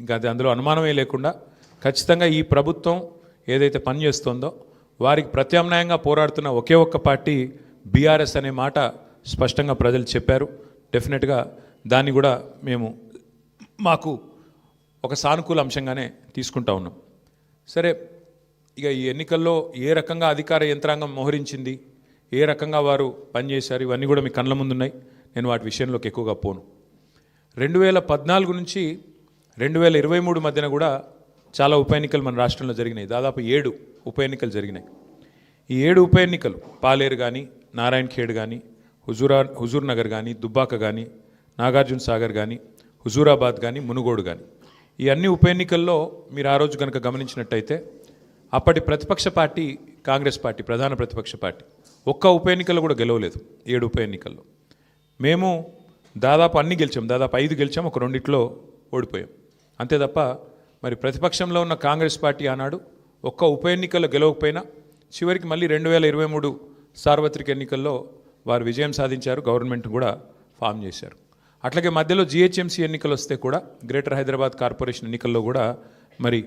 ఇంకా అది అందులో అనుమానమే లేకుండా ఖచ్చితంగా ఈ ప్రభుత్వం ఏదైతే పనిచేస్తుందో వారికి ప్రత్యామ్నాయంగా పోరాడుతున్న ఒకే ఒక్క పార్టీ బీఆర్ఎస్ అనే మాట స్పష్టంగా ప్రజలు చెప్పారు. డెఫినెట్గా దాన్ని కూడా మేము మాకు ఒక సానుకూల అంశంగానే తీసుకుంటా ఉన్నాం. సరే ఇక ఈ ఎన్నికల్లో ఏ రకంగా అధికార యంత్రాంగం మోహరించింది ఏ రకంగా వారు పనిచేశారు ఇవన్నీ కూడా మీ కళ్ళ ముందున్నాయి. నేను వాటి విషయంలోకి ఎక్కువగా పోను. రెండు వేల పద్నాలుగు నుంచి రెండు వేల ఇరవై మూడు మధ్యన కూడా చాలా ఉప ఎన్నికలు మన రాష్ట్రంలో జరిగినాయి. దాదాపు ఏడు ఉప ఎన్నికలు జరిగినాయి. ఈ ఏడు ఉప ఎన్నికలు పాలేరు కానీ నారాయణ ఖేడ్ కానీ హుజూరా హుజూర్ నగర్ కానీ దుబ్బాక కానీ నాగార్జున సాగర్ కానీ హుజూరాబాద్ కానీ మునుగోడు కానీ ఈ అన్ని ఉప ఎన్నికల్లో మీరు ఆ రోజు కనుక గమనించినట్టయితే అప్పటి ప్రతిపక్ష పార్టీ కాంగ్రెస్ పార్టీ ప్రధాన ప్రతిపక్ష పార్టీ ఒక్క ఉప ఎన్నికల్లో కూడా గెలవలేదు ఏడు ఉప ఎన్నికల్లో. మేము దాదాపు అన్ని గెలిచాం దాదాపు ఐదు గెలిచాం ఒక రెండిట్లో ఓడిపోయాం. అంతే తప్ప మరి ప్రతిపక్షంలో ఉన్న కాంగ్రెస్ పార్టీ ఆనాడు ఒక్క ఉప ఎన్నికల్లో గెలవకపోయినా చివరికి మళ్ళీ రెండు వేల ఇరవై మూడు సార్వత్రిక ఎన్నికల్లో వారు విజయం సాధించారు గవర్నమెంట్ కూడా ఫామ్ చేశారు. అట్లాగే మధ్యలో జిహెచ్ఎంసీ ఎన్నికలు వస్తే కూడా గ్రేటర్ హైదరాబాద్ కార్పొరేషన్ ఎన్నికల్లో కూడా మరి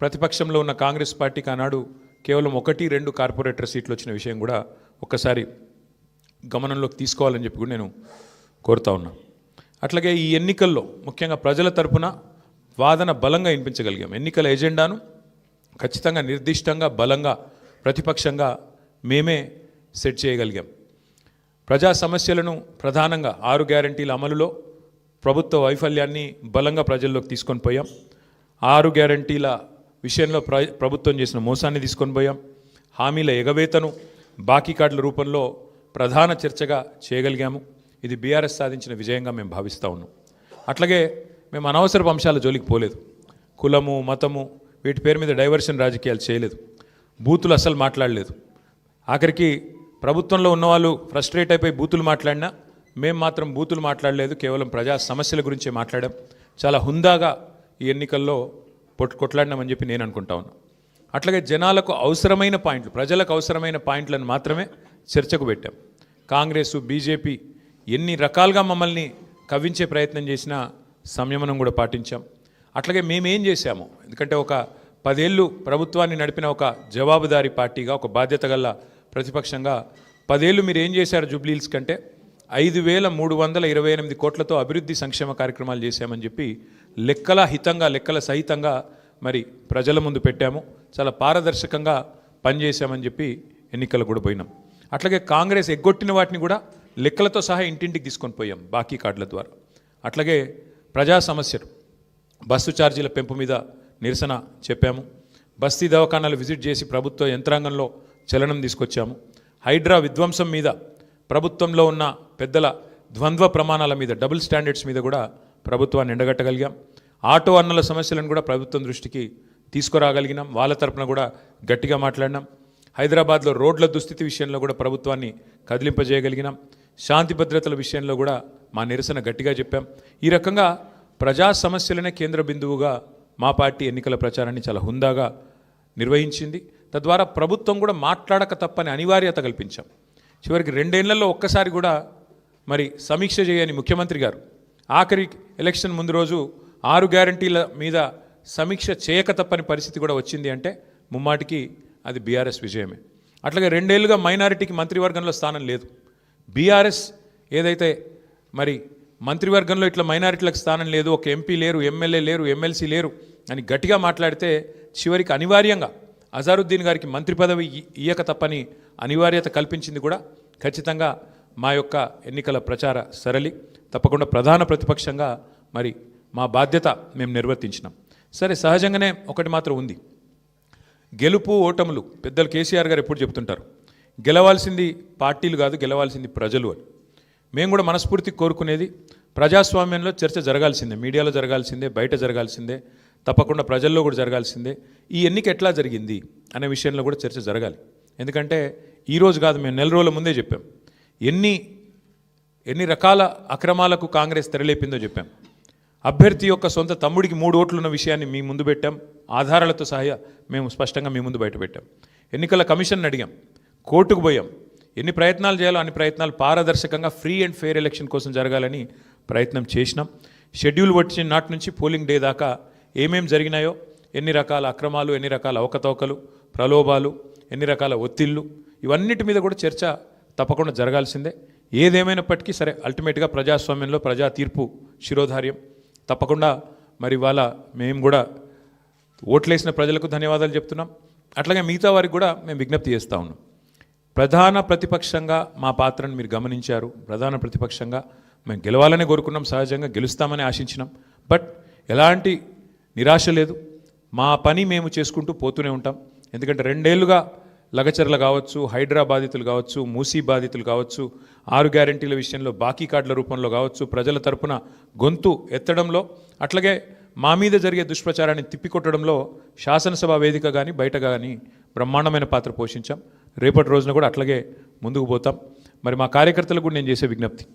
ప్రతిపక్షంలో ఉన్న కాంగ్రెస్ పార్టీకి ఆనాడు కేవలం ఒకటి రెండు కార్పొరేటర్ సీట్లు వచ్చిన విషయం కూడా ఒక్కసారి గమనంలోకి తీసుకోవాలని చెప్పి కూడా నేను కోరుతా ఉన్నా. అట్లాగే ఈ ఎన్నికల్లో ముఖ్యంగా ప్రజల తరపున వాదన బలంగా వినిపించగలిగాం. ఎన్నికల ఎజెండాను ఖచ్చితంగా నిర్దిష్టంగా బలంగా ప్రతిపక్షంగా మేమే సెట్ చేయగలిగాం. ప్రజా సమస్యలను ప్రధానంగా ఆరు గ్యారంటీల అమలులో ప్రభుత్వ వైఫల్యాన్ని బలంగా ప్రజల్లోకి తీసుకొని పోయాం. ఆరు గ్యారంటీల విషయంలో ప్ర ప్రభుత్వం చేసిన మోసాన్ని తీసుకొని పోయాం. హామీల ఎగవేతను బాకీ కార్డుల రూపంలో ప్రధాన చర్చగా చేయగలిగాము. ఇది బీఆర్ఎస్ సాధించిన విజయంగా మేము భావిస్తూ ఉన్నాం. అట్లాగే మేము అనవసరపు అంశాల జోలికి పోలేదు. కులము మతము వీటి పేరు మీద డైవర్షన్ రాజకీయాలు చేయలేదు. బూతులు అస్సలు మాట్లాడలేదు. ఆఖరికి ప్రభుత్వంలో ఉన్నవాళ్ళు ఫ్రస్ట్రేట్ అయిపోయి బూతులు మాట్లాడినా మేము మాత్రం బూతులు మాట్లాడలేదు కేవలం ప్రజా సమస్యల గురించే మాట్లాడాం. చాలా హుందాగా ఈ ఎన్నికల్లో పొట్టు కొట్లాడినామని చెప్పి నేను అనుకుంటా ఉన్నా. అట్లాగే జనాలకు అవసరమైన పాయింట్లు ప్రజలకు అవసరమైన పాయింట్లను మాత్రమే చర్చకు పెట్టాం. కాంగ్రెస్ బీజేపీ ఎన్ని రకాలుగా మమ్మల్ని కవ్వించే ప్రయత్నం చేసినా సంయమనం కూడా పాటించాం. అట్లాగే మేమేం చేశాము? ఎందుకంటే ఒక పదేళ్ళు ప్రభుత్వాన్ని నడిపిన ఒక జవాబుదారీ పార్టీగా ఒక బాధ్యత గల ప్రతిపక్షంగా పదేళ్ళు మీరు ఏం చేశారు జూబ్లీల్స్ కంటే? ఐదు వేల మూడు వందల ఇరవై ఎనిమిది కోట్లతో అభివృద్ధి సంక్షేమ కార్యక్రమాలు చేశామని చెప్పి లెక్కల హితంగా లెక్కల సహితంగా మరి ప్రజల ముందు పెట్టాము. చాలా పారదర్శకంగా పనిచేశామని చెప్పి ఎన్నికలు కూడా పోయినాం. అట్లాగే కాంగ్రెస్ ఎగ్గొట్టిన వాటిని కూడా లెక్కలతో సహా ఇంటింటికి తీసుకొని పోయాం బాకీ కార్డుల ద్వారా. అట్లాగే ప్రజా సమస్యలు. బస్సు ఛార్జీల పెంపు మీద నిరసన చెప్పాము. బస్తీ దవాఖానాలు విజిట్ చేసి ప్రభుత్వ యంత్రాంగంలో చలనం తీసుకొచ్చాము. హైడ్రా విధ్వంసం మీద ప్రభుత్వంలో ఉన్న పెద్దల ద్వంద్వ ప్రమాణాల మీద డబుల్ స్టాండర్డ్స్ మీద కూడా ప్రభుత్వాన్ని ఎండగట్టగలిగాం. ఆటో అన్నల సమస్యలను కూడా ప్రభుత్వం దృష్టికి తీసుకురాగలిగినాం. వాళ్ళ తరపున కూడా గట్టిగా మాట్లాడినాం. హైదరాబాద్లో రోడ్ల దుస్థితి విషయంలో కూడా ప్రభుత్వాన్ని కదిలింపజేయగలిగినాం. శాంతి భద్రతల విషయంలో కూడా మా నిరసన గట్టిగా చెప్పాం. ఈ రకంగా ప్రజా సమస్యలనే కేంద్ర బిందువుగా మా పార్టీ ఎన్నికల ప్రచారాన్ని చాలా హుందాగా నిర్వహించింది. తద్వారా ప్రభుత్వం కూడా మాట్లాడక తప్పని అనివార్యత కల్పించాం. చివరికి రెండేళ్ళలో ఒక్కసారి కూడా మరి సమీక్ష చేయని ముఖ్యమంత్రి గారు ఆఖరి ఎలక్షన్ ముందు రోజు ఆరు గ్యారంటీల మీద సమీక్ష చేయక తప్పని పరిస్థితి కూడా వచ్చింది అంటే ముమ్మాటికి అది బీఆర్ఎస్ విజయమే. అట్లాగే రెండేళ్ళుగా మైనారిటీకి మంత్రివర్గంలో స్థానం లేదు. బీఆర్ఎస్ ఏదైతే మరి మంత్రివర్గంలో ఇట్లా మైనారిటీలకు స్థానం లేదు ఒక ఎంపీ లేరు ఎమ్మెల్యే లేరు ఎమ్మెల్సీ లేరు అని గట్టిగా మాట్లాడితే చివరికి అనివార్యంగా అజారుద్దీన్ గారికి మంత్రి పదవి ఇయ్యక తప్పని అనివార్యత కల్పించింది కూడా ఖచ్చితంగా మా యొక్క ఎన్నికల ప్రచార సరళి. తప్పకుండా ప్రధాన ప్రతిపక్షంగా మరి మా బాధ్యత మేము నిర్వర్తించినాం. సరే సహజంగానే ఒకటి మాత్రం ఉంది. గెలుపు ఓటములు. పెద్దలు కేసీఆర్ గారు ఎప్పుడు చెప్తుంటారు? గెలవాల్సింది పార్టీలు కాదు గెలవాల్సింది ప్రజలు అని. మేము కూడా మనస్ఫూర్తి కోరుకునేది ప్రజాస్వామ్యంలో చర్చ జరగాల్సిందే మీడియాలో జరగాల్సిందే బయట జరగాల్సిందే తప్పకుండా ప్రజల్లో కూడా జరగాల్సిందే. ఈ ఎన్నిక ఎట్లా జరిగింది అనే విషయంలో కూడా చర్చ జరగాలి. ఎందుకంటే ఈరోజు కాదు మేము నెల రోజుల ముందే చెప్పాం. ఎన్ని ఎన్ని రకాల అక్రమాలకు కాంగ్రెస్ తెరలేపిందో చెప్పాం. అభ్యర్థి యొక్క సొంత తమ్ముడికి మూడు ఓట్లున్న విషయాన్ని మీ ముందు పెట్టాం. ఆధారాలతో సహా మేము స్పష్టంగా మీ ముందు బయట పెట్టాం. ఎన్నికల కమిషన్ అడిగాం. కోర్టుకు పోయాం. ఎన్ని ప్రయత్నాలు చేయాలో అన్ని ప్రయత్నాలు పారదర్శకంగా ఫ్రీ అండ్ ఫెయిర్ ఎలక్షన్ కోసం జరగాలని ప్రయత్నం చేసినాం. షెడ్యూల్ వచ్చిన నాటి నుంచి పోలింగ్ డే దాకా ఏమేం జరిగినాయో ఎన్ని రకాల అక్రమాలు ఎన్ని రకాల అవకతవకలు ప్రలోభాలు ఎన్ని రకాల ఒత్తిళ్ళు ఇవన్నిటి మీద కూడా చర్చ తప్పకుండా జరగాల్సిందే. ఏదేమైనప్పటికీ సరే అల్టిమేట్గా ప్రజాస్వామ్యంలో ప్రజా తీర్పు శిరోధార్యం తప్పకుండా మరి ఇవాళ మేము కూడా ఓట్లేసిన ప్రజలకు ధన్యవాదాలు చెప్తున్నాం. అట్లాగే మిగతా వారికి కూడా మేము విజ్ఞప్తి చేస్తూ ఉన్నాం. ప్రధాన ప్రతిపక్షంగా మా పాత్రను మీరు గమనించారు. ప్రధాన ప్రతిపక్షంగా మేము గెలవాలనే కోరుకున్నాం. సహజంగా గెలుస్తామని ఆశించినాం. బట్ ఎలాంటి నిరాశ లేదు. మా పని మేము చేసుకుంటూ పోతూనే ఉంటాం. ఎందుకంటే రెండేళ్ళుగా లగచర్ల కావచ్చు హైడ్రా బాధితులు కావచ్చు మూసీ బాధితులు కావచ్చు ఆరు గ్యారంటీల విషయంలో బాకీ కార్డుల రూపంలో కావచ్చు ప్రజల తరపున గొంతు ఎత్తడంలో అట్లాగే మా మీద జరిగే దుష్ప్రచారాన్ని తిప్పికొట్టడంలో శాసనసభ వేదిక కానీ బయట కానీ బ్రహ్మాండమైన పాత్ర పోషించాం. రేపటి రోజున కూడా అట్లాగే ముందుకు పోతాం. మరి మా కార్యకర్తలకు కూడా నేను చేసే విజ్ఞప్తి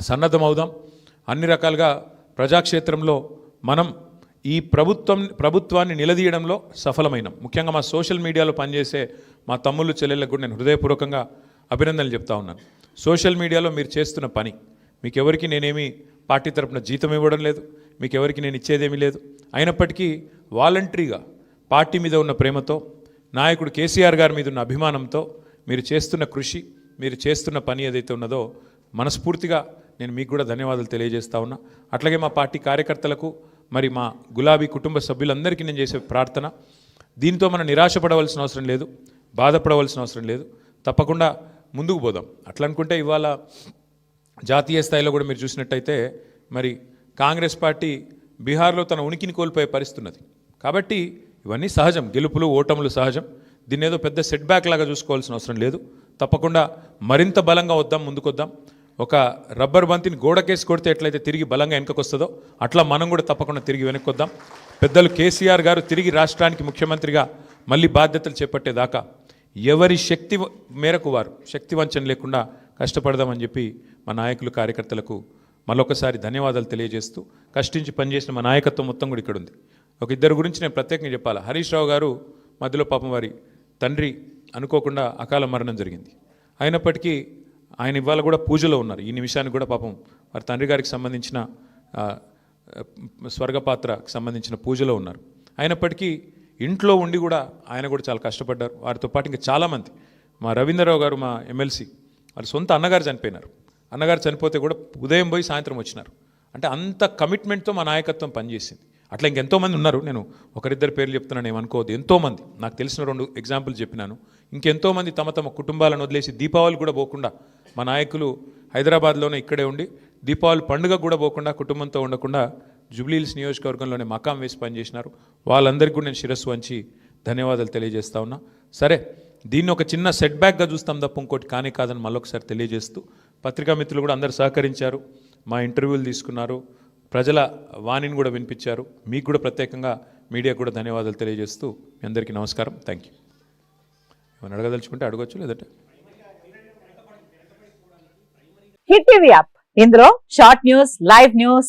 సన్నద్ధం అవుదాం అన్ని రకాలుగా ప్రజాక్షేత్రంలో మనం ఈ ప్రభుత్వం ప్రభుత్వాన్ని నిలదీయడంలో సఫలమైనాం. ముఖ్యంగా మా సోషల్ మీడియాలో పనిచేసే మా తమ్ముళ్ళు చెల్లెళ్ళకు కూడా నేను హృదయపూర్వకంగా అభినందనలు చెప్తా ఉన్నాను. సోషల్ మీడియాలో మీరు చేస్తున్న పని మీకు ఎవరికి నేనేమి పార్టీ తరపున జీతం ఇవ్వడం లేదు మీకు ఎవరికి నేను ఇచ్చేదేమీ లేదు. అయినప్పటికీ వాలంటరీగా పార్టీ మీద ఉన్న ప్రేమతో నాయకుడు కేసీఆర్ గారి మీద ఉన్న అభిమానంతో మీరు చేస్తున్న కృషి మీరు చేస్తున్న పని ఏదైతే ఉన్నదో మనస్ఫూర్తిగా నేను మీకు కూడా ధన్యవాదాలు తెలియజేస్తా ఉన్నా. అట్లాగే మా పార్టీ కార్యకర్తలకు మరి మా గులాబీ కుటుంబ సభ్యులందరికీ నేను చేసే ప్రార్థన. దీంతో మనం నిరాశపడవలసిన అవసరం లేదు బాధపడవలసిన అవసరం లేదు. తప్పకుండా ముందుకు పోదాం. అట్లా అనుకుంటే ఇవాళ జాతీయ స్థాయిలో కూడా మీరు చూసినట్టయితే మరి కాంగ్రెస్ పార్టీ బీహార్లో తన ఉనికిని కోల్పోయే పరిస్థితి ఉన్నది కాబట్టి ఇవన్నీ సహజం. గెలుపులు ఓటములు సహజం. దీన్ని ఏదో పెద్ద సెట్ బ్యాక్ లాగా చూసుకోవాల్సిన అవసరం లేదు. తప్పకుండా మరింత బలంగా వద్దాం ముందుకొద్దాం. ఒక రబ్బర్ బంతిని గోడకేసి కొడితే ఎట్లయితే తిరిగి బలంగా వెనుకకు వస్తుందో అట్లా మనం కూడా తప్పకుండా తిరిగి వెనక్కొద్దాం. పెద్దలు కేసీఆర్ గారు తిరిగి రాష్ట్రానికి ముఖ్యమంత్రిగా మళ్ళీ బాధ్యతలు చేపట్టేదాకా ఎవరి శక్తి మేరకు వారు శక్తి వంచన లేకుండా కష్టపడదామని చెప్పి మా నాయకులు కార్యకర్తలకు మరొకసారి ధన్యవాదాలు తెలియజేస్తూ కష్టించి పనిచేసిన మా నాయకత్వం మొత్తం కూడా ఇక్కడ ఉంది ఒక ఇద్దరు గురించి నేను ప్రత్యేకంగా చెప్పాలి? హరీష్ రావు గారు మధ్యలో పాపం వారి తండ్రి అనుకోకుండా అకాల మరణం జరిగింది. అయినప్పటికీ ఆయన ఇవాళ కూడా పూజలో ఉన్నారు. ఈ నిమిషానికి కూడా పాపం వారి తండ్రి గారికి సంబంధించిన స్వర్గపాత్రకు సంబంధించిన పూజలో ఉన్నారు. అయినప్పటికీ ఇంట్లో ఉండి కూడా ఆయన కూడా చాలా కష్టపడ్డారు. వారితో పాటు ఇంకా చాలామంది. మా రవీంద్రరావు గారు మా ఎమ్మెల్సీ వాళ్ళ సొంత అన్నగారు చనిపోయినారు. అన్నగారు చనిపోతే కూడా ఉదయం పోయి సాయంత్రం వచ్చినారు. అంటే అంత కమిట్మెంట్తో మా నాయకత్వం పనిచేసింది. అట్లా ఇంకెంతోమంది ఉన్నారు. నేను ఒకరిద్దరు పేర్లు చెప్తున్నాను ఏమనుకోవద్దు ఎంతోమంది. నాకు తెలిసిన రెండు ఎగ్జాంపుల్ చెప్పినాను. ఇంకెంతోమంది తమ తమ కుటుంబాలను వదిలేసి దీపావళి కూడా పోకుండా మా నాయకులు హైదరాబాద్లోనే ఇక్కడే ఉండి దీపావళి పండుగ కూడా పోకుండా కుటుంబంతో ఉండకుండా జూబ్లీహిల్స్ నియోజకవర్గంలోనే మకాం వేసి పనిచేసినారు. వాళ్ళందరికీ కూడా నేను శిరస్సు వంచి ధన్యవాదాలు తెలియజేస్తా ఉన్నా. సరే దీన్ని ఒక చిన్న సెట్ బ్యాక్గా చూస్తాం తప్ప ఇంకోటి కానీ కాదని మళ్ళొకసారి తెలియజేస్తూ పత్రికా మిత్రులు కూడా అందరు సహకరించారు మా ఇంటర్వ్యూలు తీసుకున్నారు ప్రజల వాణిని కూడా వినిపించారు. మీకు కూడా ప్రత్యేకంగా మీడియా కూడా ధన్యవాదాలు తెలియజేస్తూ మీ అందరికీ నమస్కారం. థ్యాంక్ యూ ఏమైనా అడగదలుచుకుంటే అడగచ్చు లేదంటే? Hit TV app. ఇందులో short news live news